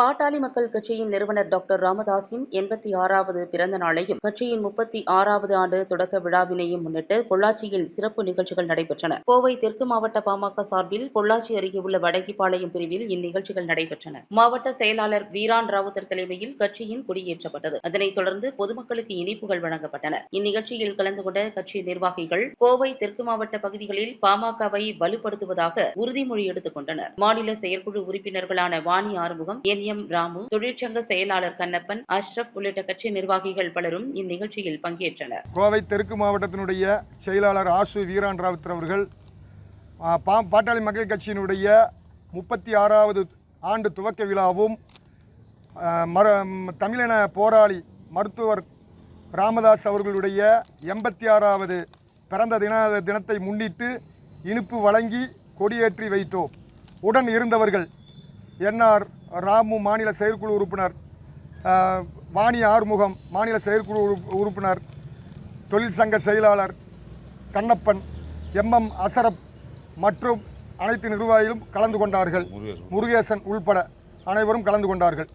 பாட்டாளி மக்கள் கட்சியின் நிறுவனர் டாக்டர் ராமதாஸின் எண்பத்தி ஆறாவது பிறந்த நாளையும் கட்சியின் முப்பத்தி ஆறாவது ஆண்டு தொடக்க விழாவினையும் முன்னிட்டு பொள்ளாச்சியில் சிறப்பு நிகழ்ச்சிகள் நடைபெற்றன. கோவை தெற்கு மாவட்ட பாமக சார்பில் பொள்ளாச்சி அருகே உள்ள வடகிபாளையம் பிரிவில் இந்நிகழ்ச்சிகள் நடைபெற்றன. மாவட்ட செயலாளர் வீரான் ராவுத்தர் தலைமையில் கட்சியின் கொடியேற்றப்பட்டது. அதனைத் தொடர்ந்து பொதுமக்களுக்கு இனிப்புகள் வழங்கப்பட்டன. இந்நிகழ்ச்சியில் கலந்து கொண்ட கட்சி நிர்வாகிகள் கோவை தெற்கு மாவட்ட பகுதிகளில் பாமகவை வலுப்படுத்துவதாக உறுதிமொழி எடுத்துக் கொண்டனர். மாநில செயற்குழு உறுப்பினர்களான வாணி ஆறுமுகம் என் எம். ராமு தொழிற்சங்க செயலாளர் கண்ணப்பன் அஷ்ரப் உள்ளிட்ட கட்சி நிர்வாகிகள் பலரும் இந்நிகழ்ச்சியில் பங்கேற்றனர். கோவை தெற்கு மாவட்டத்தினுடைய செயலாளர் ஆசு வீரான் ராவுத்தர் அவர்கள் பா பாட்டாளி மக்கள் கட்சியினுடைய முப்பத்தி ஆறாவது ஆண்டு துவக்க விழாவும் மர தமிழின போராளி மருத்துவர் ராமதாஸ் அவர்களுடைய எண்பத்தி ஆறாவது பிறந்த தின தினத்தை முன்னிட்டு இனிப்பு வழங்கி கொடியேற்றி வைத்தோம். உடன் இருந்தவர்கள் என்ஆர் ராமு மாநில செயற்குழு உறுப்பினர் வாணி ஆறுமுகம் மாநில செயற்குழு உறுப்- உறுப்பினர் தொழிற்சங்க செயலாளர் கண்ணப்பன் எம்எம் அசரப் மற்றும் அனைத்து நிர்வாகிகளும் கலந்து கொண்டார்கள். முருகேசன் உள்பட அனைவரும் கலந்து கொண்டார்கள்.